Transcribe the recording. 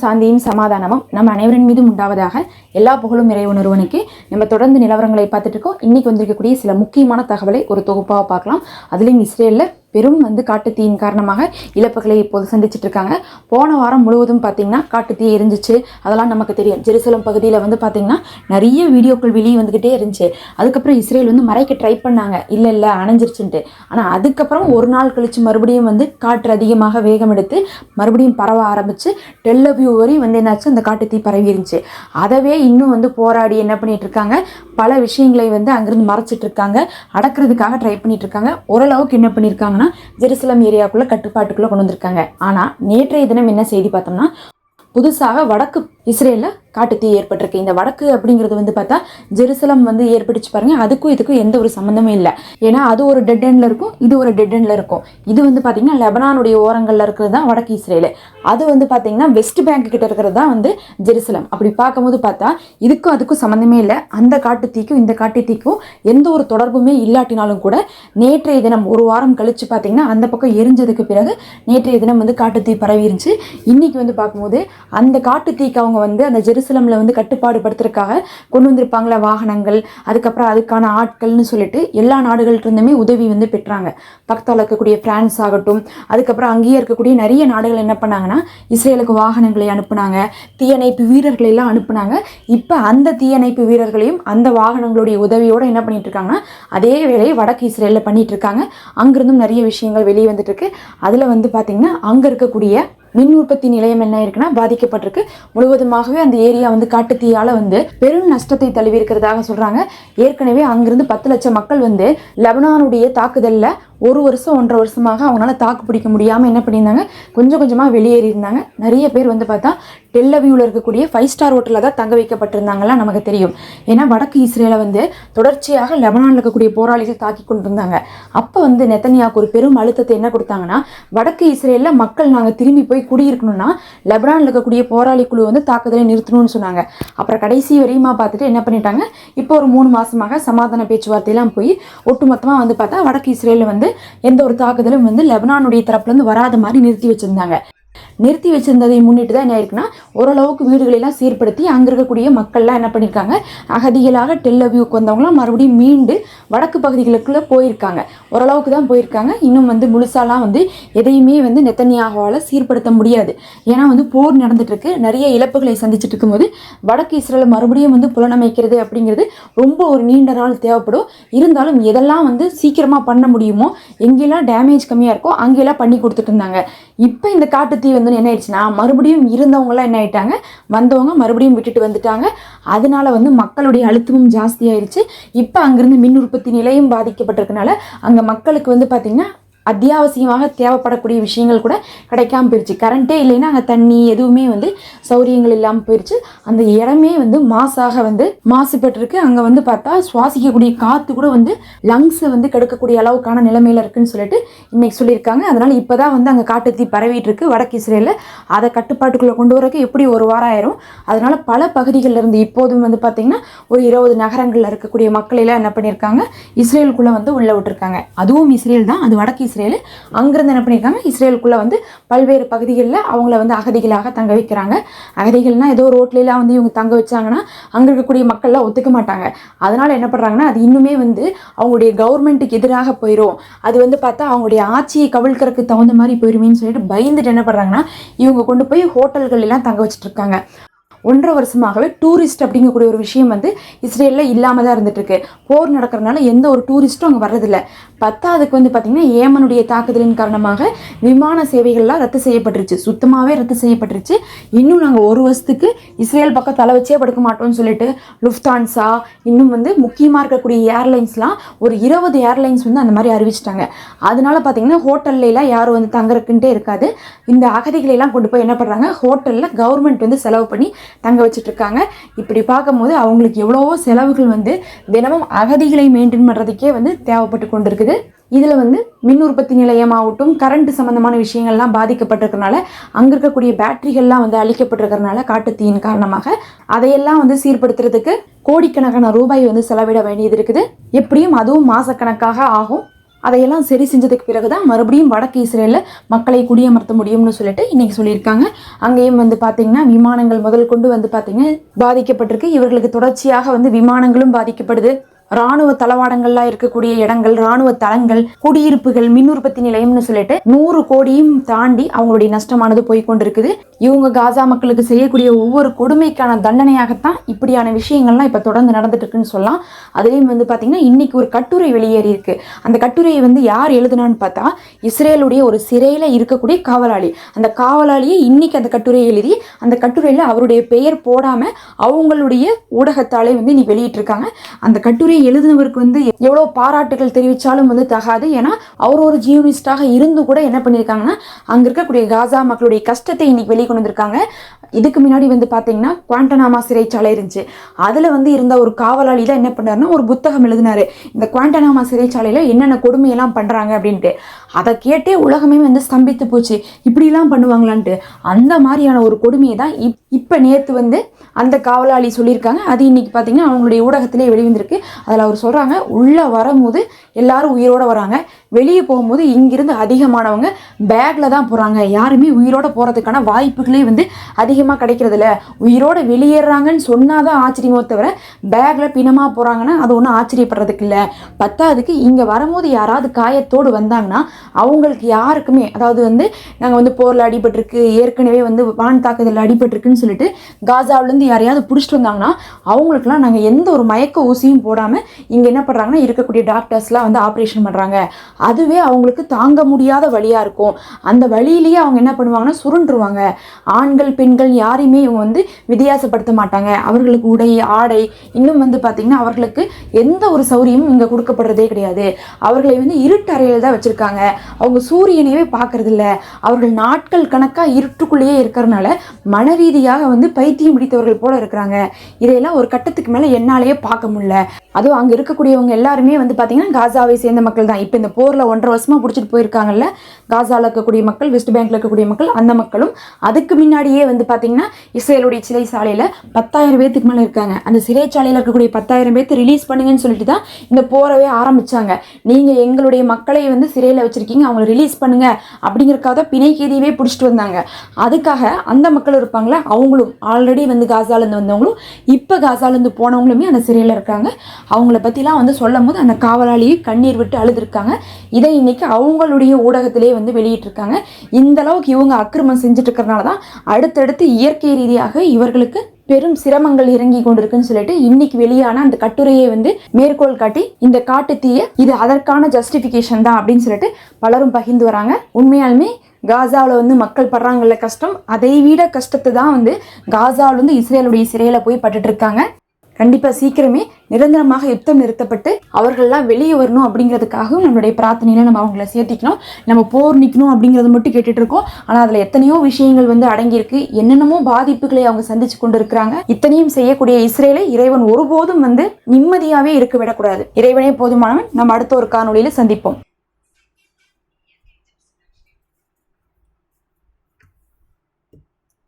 சாந்தியும் சமாதானமும் நம்ம அனைவரின் மீதும் உண்டாவதாக எல்லா புகழும் இறை உணர்வனுக்கு நம்ம தொடர்ந்து நிலவரங்களை பார்த்துட்டு இருக்கோம். இன்னைக்கு வந்திருக்கக்கூடிய சில முக்கியமான தகவலை ஒரு தொகுப்பாக பார்க்கலாம். அதுலேயும் இஸ்ரேலில் பெரும் வந்து காட்டுத்தீயின் காரணமாக இழப்புகளை இப்போது சந்திச்சுட்டு இருக்காங்க போன வாரம் முழுவதும் பார்த்தீங்கன்னா காட்டுத்தீ எரிஞ்சிச்சு. அதெல்லாம் நமக்கு தெரியும். ஜெருசலம் பகுதியில் வந்து பார்த்தீங்கன்னா நிறைய வீடியோக்கள் வெளியே வந்துக்கிட்டே இருந்துச்சு. அதுக்கப்புறம் இஸ்ரேல் வந்து மறைக்க ட்ரை பண்ணாங்க. இல்லை இல்லை அணைஞ்சிருச்சுன்ட்டு. ஆனால் அதுக்கப்புறம் ஒரு நாள் கழிச்சு மறுபடியும் வந்து காற்று அதிகமாக வேகம் எடுத்து மறுபடியும் பரவ ஆரம்பித்து டெல்லவியூ வரையும் வந்து என்னாச்சு? அந்த காட்டுத்தீ பரவி இருந்துச்சு. அதவே இன்னும் வந்து போராடி என்ன பண்ணிட்டு இருக்காங்க பல விஷயங்களை வந்து அங்கிருந்து மறைச்சிட்டு இருக்காங்க அடக்கிறதுக்காக ட்ரை பண்ணிட்டு இருக்காங்க ஓரளவுக்கு என்ன பண்ணியிருக்காங்கன்னா ஜெருசலம் ஏரியாக்குள்ள கட்டுப்பாட்டுக்குள்ள கொண்டு வந்திருக்காங்க. ஆனா நேற்றைய தினம் என்ன செய்தி பார்த்தோம்னா புதுசாக வடக்கு இஸ்ரேலில் காட்டுத்தீ ஏற்பட்டிருக்கு. இந்த வடக்கு அப்படிங்கிறது வந்து பார்த்தா ஜெருசலம் வந்து ஏற்பட்டுச்சு பாருங்க. அதுக்கும் இதுக்கும் எந்த ஒரு சம்மந்தமும் இல்லை. ஏன்னா அது ஒரு டெட் எண்ட்ல இருக்கும் இது ஒரு டெட் எண்ட்ல இருக்கும். இது வந்து பார்த்தீங்கன்னா லெபனானுடைய ஓரங்களில் இருக்கிறது தான் வடக்கு இஸ்ரேல். அது வந்து பார்த்தீங்கன்னா வெஸ்ட் பேங்க் கிட்ட இருக்கிறது தான் வந்து ஜெருசலம். அப்படி பார்க்கும்போது பார்த்தா இதுக்கும் அதுக்கும் சம்மந்தமே இல்லை. அந்த காட்டுத்தீக்கும் இந்த காட்டுத்தீக்கும் எந்த ஒரு தொடர்புமே இல்லாட்டினாலும் கூட நேற்றைய தினம் ஒரு வாரம் கழிச்சு பார்த்தீங்கன்னா அந்த பக்கம் எரிஞ்சதுக்கு பிறகு நேற்றைய தினம் வந்து காட்டுத்தீ பரவி இருந்துச்சு இன்னைக்கு வந்து பார்க்கும்போது அந்த காட்டுத்தீக்கு அவங்க வந்து அந்த ஜெருசலமில் வந்து கட்டுப்பாடு படுத்துறதுக்காக கொண்டு வந்திருப்பாங்களே வாகனங்கள் அதுக்கப்புறம் அதுக்கான ஆட்கள்னு சொல்லிட்டு எல்லா நாடுகள்ட்ட இருந்துமே உதவி வந்து பெற்றாங்க. பக்கத்தில் இருக்கக்கூடிய பிரான்ஸ் ஆகட்டும் அதுக்கப்புறம் அங்கேயே இருக்கக்கூடிய நிறைய நாடுகள் என்ன பண்ணாங்கன்னா இஸ்ரேலுக்கு வாகனங்களை அனுப்புனாங்க தீயணைப்பு வீரர்களை எல்லாம் அனுப்புனாங்க. இப்போ அந்த தீயணைப்பு வீரர்களையும் அந்த வாகனங்களுடைய உதவியோடு என்ன பண்ணிட்டு இருக்காங்கன்னா அதே வேலையை வடக்கு இஸ்ரேலில் பண்ணிட்டு இருக்காங்க அங்கிருந்தும் நிறைய விஷயங்கள் வெளியே வந்துட்டு இருக்கு அதில் வந்து பார்த்திங்கன்னா அங்கே இருக்கக்கூடிய மின் உற்பத்தி நிலையம் என்ன இருக்குன்னா பாதிக்கப்பட்டிருக்கு. முழுவதுமாகவே அந்த ஏரியா வந்து காட்டுத்தீயால வந்து பெரும் நஷ்டத்தை தழுவி இருக்கிறதாக சொல்றாங்க. ஏற்கனவே அங்கிருந்து பத்து லட்சம் மக்கள் வந்து லெபனானுடைய தாக்குதல்ல ஒரு வருஷம் ஒன்றரை வருஷமாக அவங்களால தாக்கு பிடிக்க முடியாமல் என்ன பண்ணியிருந்தாங்க? கொஞ்சம் கொஞ்சமாக வெளியேறி இருந்தாங்க. நிறைய பேர் வந்து பார்த்தா டெல்லவியூவில் இருக்கக்கூடிய ஃபைவ் ஸ்டார் ஹோட்டலில் தான் தங்க வைக்கப்பட்டிருந்தாங்கலாம் நமக்கு தெரியும். ஏன்னா வடக்கு இஸ்ரேலை வந்து தொடர்ச்சியாக லெபனானில் இருக்கக்கூடிய போராளிகள் தாக்கி கொண்டு இருந்தாங்க அப்போ வந்து நெத்தனியாவுக்கு ஒரு பெரும் அழுத்தத்தை என்ன கொடுத்தாங்கன்னா வடக்கு இஸ்ரேலில் மக்கள் நாங்கள் திரும்பி போய் குடியிருக்கணும்னா லெபனானில் இருக்கக்கூடிய போராளி குழு வந்து தாக்குதலை நிறுத்தணும்னு சொன்னாங்க. அப்புறம் கடைசி வரையுமா பார்த்துட்டு என்ன பண்ணிட்டாங்க? இப்போ ஒரு மூணு மாதமாக சமாதான பேச்சுவார்த்தையெல்லாம் போய் ஒட்டுமொத்தமாக வந்து பார்த்தா வடக்கு இஸ்ரேலில் வந்து எந்த ஒரு தாக்குதலும் வந்து லெபனானுடைய தரப்புலேருந்து வராத மாதிரி நிறுத்தி வச்சிருந்தாங்க. நிறுத்தி வச்சிருந்ததை முன்னிட்டு தான் என்ன ஆயிருக்குன்னா ஓரளவுக்கு வீடுகளெல்லாம் சீர்படுத்தி அங்கே இருக்கக்கூடிய மக்கள்லாம் என்ன பண்ணியிருக்காங்க அகதிகளாக டெல்லவியூக்கு வந்தவங்களாம் மறுபடியும் மீண்டு வடக்கு பகுதிகளுக்குள்ளே போயிருக்காங்க. ஓரளவுக்கு தான் போயிருக்காங்க. இன்னும் வந்து முழுசாலாம் வந்து எதையுமே வந்து நெத்தனியாகவால் சீர்படுத்த முடியாது. ஏன்னா வந்து போர் நடந்துட்டுருக்கு. நிறைய இழப்புகளை சந்திச்சுட்டு இருக்கும்போது வடக்கு இஸ்ரேல் மறுபடியும் வந்து புலனமைக்கிறது அப்படிங்கிறது ரொம்ப ஒரு நீண்ட நாள் தேவைப்படும். இருந்தாலும் எதெல்லாம் வந்து சீக்கிரமாக பண்ண முடியுமோ எங்கெல்லாம் டேமேஜ் கம்மியாக இருக்கோ அங்கெல்லாம் பண்ணி கொடுத்துட்டு இருந்தாங்க. இப்போ இந்த காட்டுத்தீ வந்து என்ன ஆயிடுச்சுன்னா மறுபடியும் இருந்தவங்களாம் என்ன ஆயிட்டாங்க? வந்தவங்க மறுபடியும் விட்டுட்டு வந்துட்டாங்க. அதனால வந்து மக்களுடைய அழுத்தமும் ஜாஸ்தி ஆயிடுச்சு இப்போ அங்கிருந்து மின் உற்பத்தி நிலையம் பாதிக்கப்பட்டிருக்கனால அங்கே மக்களுக்கு வந்து பார்த்திங்கன்னா அத்தியாவசியமாக தேவைப்படக்கூடிய விஷயங்கள் கூட கிடைக்காம போயிடுச்சு கரண்ட்டே இல்லைன்னா அங்கே தண்ணி எதுவுமே வந்து சௌரியங்கள் இல்லாமல் போயிடுச்சு அந்த இடமே வந்து மாசாக வந்து மாசுபட்டுருக்கு அங்கே வந்து பார்த்தா சுவாசிக்கக்கூடிய காற்று கூட வந்து லங்ஸை வந்து கெடுக்கக்கூடிய அளவுக்கான நிலைமையில் இருக்குன்னு சொல்லிட்டு இன்னைக்கு சொல்லியிருக்காங்க. அதனால் இப்போ தான் வந்து அங்கே காட்டுத்தீ பரவிட்டு இருக்கு வடக்கு இஸ்ரேலில் அதை கட்டுப்பாட்டுக்குள்ளே கொண்டு வரக்கு எப்படி ஒரு வாரம் ஆயிரும்? அதனால் பல பகுதிகளில் இருந்து இப்போதும் வந்து பார்த்திங்கன்னா ஒரு இருபது நகரங்களில் இருக்கக்கூடிய மக்களெல்லாம் என்ன பண்ணியிருக்காங்க? இஸ்ரேலுக்குள்ளே வந்து உள்ளே விட்டுருக்காங்க. அதுவும் இஸ்ரேல் தான் அது வடக்கு இஸ்ரேல். அங்கிருந்து என்ன பண்ணியிருக்காங்க இஸ்ரேலுக்குள்ளே வந்து பல்வேறு பகுதிகளில் அவங்கள வந்து அகதிகளாக தங்க வைக்கிறாங்க. அகதிகள்னா ஏதோ ரோட்லலாம் வந்து இவங்க தங்க வச்சாங்கன்னா அங்கே இருக்கக்கூடிய மக்கள்லாம் ஒத்துக்க மாட்டாங்க. அதனால் என்ன பண்ணுறாங்கன்னா அது இன்னுமே வந்து அவங்களுடைய கவர்மெண்ட்டுக்கு எதிராக போயிடும் அது வந்து பார்த்தா அவங்களுடைய ஆட்சியை கவிழ்க்கிறதுக்கு தகுந்த மாதிரி போயிருமேன்னு சொல்லிட்டு பயந்துட்டு என்ன பண்ணுறாங்கன்னா இவங்க கொண்டு போய் ஹோட்டல்கள் எல்லாம் தங்க வச்சுட்டு இருக்காங்க. ஒன்றரை வருஷமாகவே டூரிஸ்ட் அப்படிங்கக்கூடிய ஒரு விஷயம் வந்து இஸ்ரேலில் இல்லாமல் தான் இருந்துட்டு போர் நடக்கிறதுனால எந்த ஒரு டூரிஸ்ட்டும் அங்கே வர்றதில்ல. பத்தாவதுக்கு வந்து பார்த்திங்கன்னா ஏமனுடைய தாக்குதலின் காரணமாக விமான சேவைகள்லாம் ரத்து செய்யப்பட்டுருச்சு. சுத்தமாகவே ரத்து செய்யப்பட்டுருச்சு. இன்னும் நாங்கள் ஒரு வருஷத்துக்கு இஸ்ரேல் பக்கம் தலை வச்சே படுக்க மாட்டோம்னு சொல்லிட்டு லுஃப்தான்ஸா இன்னும் வந்து முக்கியமாக இருக்கக்கூடிய ஏர்லைன்ஸ்லாம் ஒரு இருபது ஏர்லைன்ஸ் வந்து அந்த மாதிரி அறிவிச்சிட்டாங்க. அதனால பார்த்தீங்கன்னா ஹோட்டல்லாம் யாரும் வந்து தங்குறக்குன்ட்டே இருக்காது. இந்த அகதிகளை எல்லாம் கொண்டு போய் என்ன பண்ணுறாங்க ஹோட்டலில் கவர்மெண்ட் வந்து செலவு பண்ணி தங்க வச்சுட்ருக்காங்க. இப்படி பார்க்கும்போது அவங்களுக்கு எவ்வளவோ செலவுகள் வந்து தினமும் அகதிகளை மெயின்டைன் பண்ணுறதுக்கே வந்து தேவைப்பட்டு கொண்டு இருக்குது இதில் வந்து மின் உற்பத்தி நிலையமாகட்டும் கரண்ட் சம்மந்தமான விஷயங்கள்லாம் பாதிக்கப்பட்டிருக்கனால அங்கே இருக்கக்கூடிய பேட்டரிகள்லாம் வந்து அழிக்கப்பட்டிருக்கிறனால காட்டுத்தீயின் காரணமாக அதையெல்லாம் வந்து சீர்படுத்துறதுக்கு கோடிக்கணக்கான ரூபாய் வந்து செலவிட வேண்டியது இருக்குது. எப்படியும் அதுவும் மாதக்கணக்காக ஆகும். அதையெல்லாம் சரி செஞ்சதுக்கு பிறகு தான் மறுபடியும் வடக்கு இஸ்ரேலில் மக்களை குடியமர்த்த முடியும்னு சொல்லிட்டு இன்றைக்கி சொல்லியிருக்காங்க. அங்கேயும் வந்து பார்த்தீங்கன்னா விமானங்கள் முதல் கொண்டு வந்து பார்த்திங்கன்னா பாதிக்கப்பட்டிருக்கு. இவர்களுக்கு தொடர்ச்சியாக வந்து விமானங்களும் பாதிக்கப்படுது. ராணுவ தளவாடங்கள்லாம் இருக்கக்கூடிய இடங்கள் ராணுவ தளங்கள் குடியிருப்புகள் மின் உற்பத்தி நிலையம்னு சொல்லிட்டு நூறு கோடியும் தாண்டி அவங்களுடைய நஷ்டமானது போய் கொண்டிருக்குது. இவங்க காசா மக்களுக்கு செய்யக்கூடிய ஒவ்வொரு கொடுமைக்கான தண்டனையாகத்தான் இப்படியான விஷயங்கள்லாம் இப்போ தொடர்ந்து நடந்துட்டு இருக்குன்னு சொல்லலாம். அதுலேயும் வந்து பார்த்தீங்கன்னா இன்னைக்கு ஒரு கட்டுரை வெளியேறி இருக்கு. அந்த கட்டுரையை வந்து யார் எழுதுனான்னு பார்த்தா இஸ்ரேலுடைய ஒரு சிறையில் இருக்கக்கூடிய காவலாளி. அந்த காவலாளியை இன்னைக்கு அந்த கட்டுரையை எழுதி அந்த கட்டுரையில் அவருடைய பெயர் போடாமல் அவங்களுடைய ஊடகத்தாலே வந்து இன்னைக்கு வெளியிட்டிருக்காங்க. அந்த கட்டுரையை எழுதினவருக்கு வந்து எவ்வளோ பாராட்டுகள் தெரிவித்தாலும் வந்து தகாது. ஏன்னா அவர் ஒரு ஜியூனிஸ்டாக இருந்து கூட என்ன பண்ணியிருக்காங்கன்னா அங்கே இருக்கக்கூடிய காசா மக்களுடைய கஷ்டத்தை இன்னைக்கு வெளியே கொண்டு வந்திருக்காங்க. இதுக்கு முன்னாடி வந்து பார்த்தீங்கன்னா குவாண்டனாமா சிறைச்சாலை இருந்துச்சு. அதில் வந்து இருந்த ஒரு காவலாளி தான் என்ன பண்ணாருன்னா ஒரு புத்தகம் எழுதினாரு. இந்த குவாண்டனாமா சிறைச்சாலையில் என்னென்ன கொடுமையெல்லாம் பண்ணுறாங்க அப்படின்ட்டு. அதை கேட்டே உலகமே வந்து ஸ்தம்பித்து போச்சு. இப்படிலாம் பண்ணுவாங்களான்ட்டு. அந்த மாதிரியான ஒரு கொடுமையை தான் இப் இப்போ நேற்று வந்து அந்த காவலாளி சொல்லியிருக்காங்க. அது இன்னைக்கு பார்த்தீங்கன்னா அவங்களுடைய ஊடகத்திலே வெளிவந்திருக்கு. அதில் அவர் சொல்கிறாங்க உள்ளே வரும்போது எல்லாரும் உயிரோட வராங்க. வெளியே போகும்போது இங்கிருந்து அதிகமானவங்க பேக்கில் தான் போகிறாங்க யாருமே உயிரோட போகிறதுக்கான வாய்ப்புகளே வந்து அதிகமாக கிடைக்கிறதில்ல உயிரோடு வெளியேறாங்கன்னு சொன்னால் தான் ஆச்சரியமோ தவிர பேக்கில் பிணமாக போகிறாங்கன்னா அது ஒன்றும் ஆச்சரியப்படுறதுக்கு இல்லை. பத்தாவதுக்கு இங்கே வரும்போது யாராவது காயத்தோடு வந்தாங்கன்னா அவங்களுக்கு யாருக்குமே அதாவது வந்து நாங்கள் வந்து போரில் அடிபட்டிருக்கு ஏற்கனவே வந்து வான் தாக்குதலில் அடிபட்டிருக்குன்னு சொல்லிட்டு காசாவிலேருந்து யாரையாவது பிடிச்சிட்டு வந்தாங்கன்னா அவங்களுக்குலாம் நாங்கள் எந்த ஒரு மயக்க ஊசியும் போடாமல் இங்கே என்ன பண்ணுறாங்கன்னா இருக்கக்கூடிய டாக்டர்ஸ்லாம் வந்து ஆப்ரேஷன் பண்ணுறாங்க அதுவே அவங்களுக்கு தாங்க முடியாத வழியாக இருக்கும். அந்த வழியிலேயே அவங்க என்ன பண்ணுவாங்கன்னா சுருண்டுருவாங்க. ஆண்கள் பெண்கள் யாரையுமே இவங்க வந்து வித்தியாசப்படுத்த மாட்டாங்க. அவர்களுக்கு உடை ஆடை இன்னும் வந்து பார்த்திங்கன்னா அவர்களுக்கு எந்த ஒரு சௌரியமும் இங்கே கொடுக்கப்படுறதே கிடையாது. அவர்களை வந்து இருட்டறையில் தான் வச்சுருக்காங்க. அவங்க சூரியனையே பார்க்கறதில்ல அவர்கள் நாட்கள் கணக்காக இருட்டுக்குள்ளேயே இருக்கிறனால மன ரீதியாக வந்து பைத்தியம் பிடித்தவர்கள் போல இருக்கிறாங்க. இதையெல்லாம் ஒரு கட்டத்துக்கு மேலே என்னாலேயே பார்க்க முடியல. அதுவும் அங்கே இருக்கக்கூடியவங்க எல்லாருமே வந்து பார்த்திங்கன்னா காசாவை சேர்ந்த மக்கள் தான். இப்போ இந்த போரில் ஒன்றரை வருஷமாக பிடிச்சிட்டு போயிருக்காங்கல்ல காசாவில் இருக்கக்கூடிய மக்கள் வெஸ்ட் பேங்க்கில் இருக்கக்கூடிய மக்கள் அந்த மக்களும் அதுக்கு முன்னாடியே வந்து பார்த்தீங்கன்னா இஸ்ரேலுடைய சிறைச்சாலையில் பத்தாயிரம் பேத்துக்கு மேலே இருக்காங்க. அந்த சிறைச்சாலையில் இருக்கக்கூடிய பத்தாயிரம் பேர்த்து ரிலீஸ் பண்ணுங்கன்னு சொல்லிட்டு தான் இந்த போரவே ஆரம்பிச்சாங்க. நீங்கள் எங்களுடைய மக்களை வந்து சிறையில் வச்சுருக்கீங்க அவங்கள ரிலீஸ் பண்ணுங்க அப்படிங்கிறக்காக தான் பிணை கைதியவே பிடிச்சிட்டு வந்தாங்க. அதுக்காக அந்த மக்கள் இருப்பாங்களே அவங்களும் ஆல்ரெடி வந்து காசாலேருந்து வந்தவங்களும் இப்போ காசாலேருந்து போனவங்களுமே அந்த சிறையில் இருக்காங்க. அவங்கள பற்றிலாம் வந்து சொல்லும் போது அந்த காவலாளியை கண்ணீர் விட்டு அழுதுருக்காங்க. இதை இன்னைக்கு அவங்களுடைய ஊடகத்திலே வந்து வெளியிட்டிருக்காங்க. இந்த அளவுக்கு இவங்க அக்கிரமம் செஞ்சுட்டு இருக்கிறனால தான் அடுத்தடுத்து இயற்கை ரீதியாக இவர்களுக்கு பெரும் சிரமங்கள் இறங்கி கொண்டிருக்குன்னு சொல்லிட்டு இன்னைக்கு வெளியான அந்த கட்டுரையை வந்து மேற்கோள் காட்டி இந்த காட்டு தீய இது அதற்கான ஜஸ்டிஃபிகேஷன் தான் அப்படின்னு சொல்லிட்டு பலரும் பகிர்ந்து வராங்க. உண்மையாலுமே காசாவில் வந்து மக்கள் படுறாங்கல்ல கஷ்டம் அதை விட கஷ்டத்தை தான் வந்து காசாவில் வந்து இஸ்ரேலுடைய சிறையில் போய் பட்டுட்டு இருக்காங்க. கண்டிப்பாக சீக்கிரமே நிரந்தரமாக யுத்தம் நிறுத்தப்பட்டு அவர்கள்லாம் வெளியே வரணும் அப்படிங்கிறதுக்காகவும் நம்மளுடைய பிரார்த்தனையில நம்ம அவங்கள சேர்த்திக்கணும். நம்ம போர் நிற்கணும் அப்படிங்கிறது மட்டும் கேட்டுட்டு இருக்கோம் ஆனால் அதில் எத்தனையோ விஷயங்கள் வந்து அடங்கியிருக்கு. என்னென்னமோ பாதிப்புகளை அவங்க சந்திச்சு கொண்டு இருக்கிறாங்க இத்தனையும் செய்யக்கூடிய இஸ்ரேலை இறைவன் ஒருபோதும் வந்து நிம்மதியாகவே இருக்க விடக்கூடாது. இறைவனே போதுமானவன். நம்ம அடுத்த ஒரு காணொலியில் சந்திப்போம்.